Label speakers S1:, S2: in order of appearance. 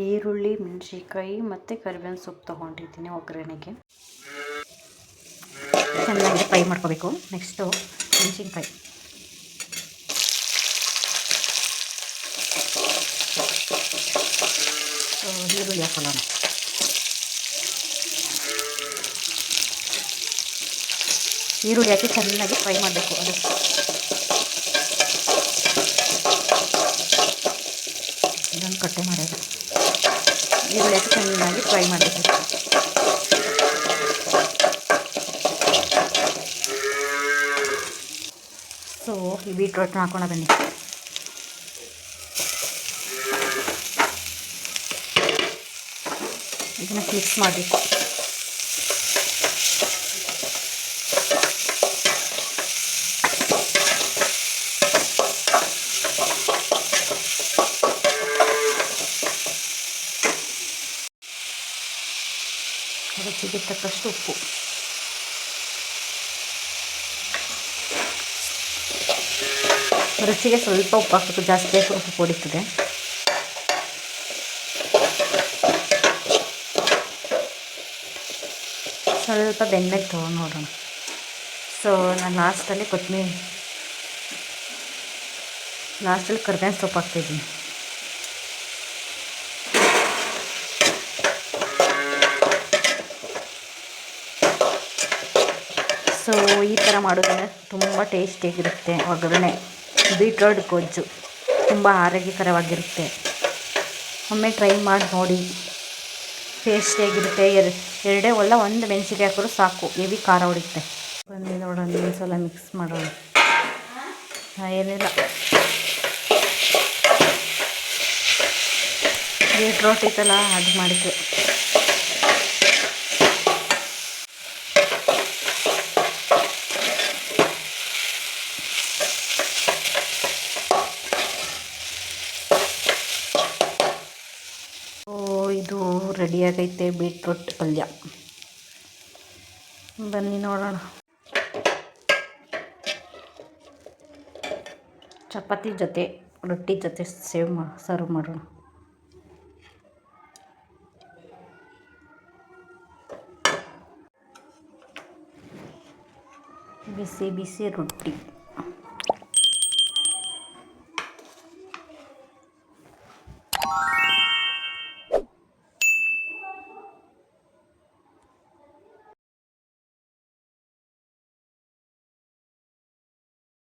S1: ಈರುಳ್ಳಿ, ಮೆಣಸಿನ್ಕಾಯಿ ಮತ್ತು ಕರಿಬೇವಿನ ಸೊಪ್ಪು ತೊಗೊಂಡಿದ್ದೀನಿ ಒಗ್ಗರಣೆಗೆ. ಚೆನ್ನಾಗಿ ಫ್ರೈ ಮಾಡ್ಕೋಬೇಕು. ನೆಕ್ಸ್ಟು ಮೆಣಸಿನ್ಕಾಯಿ. ಈರುಳ್ಳಿ ಹಾಕೊಳ್ಳೋಣ. ಈರುಳ್ಳಿ ಹಾಕಿ ಚೆನ್ನಾಗಿ ಫ್ರೈ ಮಾಡಬೇಕು. ಅದು ಇದನ್ನು ಕಟ್ಟೆ ಮಾಡೋದು. ಈರುಳ್ಳಿ ಹಾಕಿ ಚೆನ್ನಾಗಿ ಫ್ರೈ ಮಾಡಬೇಕು. ಸೊ ಈ ಬೀಟ್ರೋಟ್ನ ಹಾಕೋಣ ಬನ್ನಿ. ಇದನ್ನು ಮಿಕ್ಸ್ ಮಾಡಬೇಕು. ರುಚಿಗೆ ತಕ್ಕಷ್ಟು ಉಪ್ಪು. ರುಚಿಗೆ ಸ್ವಲ್ಪ ಉಪ್ಪು ಹಾಕಬೇಕು. ಜಾಸ್ತಿ ಹಾಕಿ ಉಪ್ಪು ಹೊಡಿತದೆ ಸ್ವಲ್ಪ ಬೆಂದ್ಮೇಲೆ ತೊಗೊಂಡು ನೋಡೋಣ. ಸೊ ನಾನು ಲಾಸ್ಟಲ್ಲಿ ಕೊತ್ತಂಬರಿ ಲಾಸ್ಟಲ್ಲಿ ಕರ್ಬೇವಿನ ಸೊಪ್ಪು ಹಾಕ್ತಾಯಿದ್ದೀನಿ ಸೊ, ಈ ಥರ ಮಾಡೋದ್ರಿಂದ ತುಂಬ ಟೇಸ್ಟಿಯಾಗಿರುತ್ತೆ ಒಗ್ಗರಣೆ ಬೀಟ್ರೋಟ್ ಗೊಜ್ಜು ತುಂಬ ಆರೋಗ್ಯಕರವಾಗಿರುತ್ತೆ. ಒಮ್ಮೆ ಟ್ರೈ ಮಾಡಿ ನೋಡಿ. ಟೇಸ್ಟಿಯಾಗಿರುತ್ತೆ ಎರಡು ಎರಡೇ ಒಳ್ಳೆ ಒಂದು ಮೆಣಸಿಗೆ ಹಾಕಿದ್ರು ಸಾಕು. ಹೆವಿ ಖಾರ ಹೊಡಿತೆ ಬನ್ನಿ ನೋಡೋಣ ಒಂದು ಸಲ ಮಿಕ್ಸ್ ಮಾಡೋಣ ಏನಿಲ್ಲ. ಬೀಟ್ರೋಟ್ ಇತ್ತಲ್ಲ ಅದು ಮಾಡಿದ್ವಿ ರೆಡಿಯಾಗೈತೆ ಬೀಟ್ರೂಟ್ ಪಲ್ಯ. ಬನ್ನಿ ನೋಡೋಣ. ಚಪಾತಿ ಜೊತೆ, ರೊಟ್ಟಿ ಜೊತೆ ಸೇವ್ ಮಾ, ಸರ್ವ್ ಮಾಡೋಣ. ಬಿಸಿ ಬಿಸಿ ರೊಟ್ಟಿ.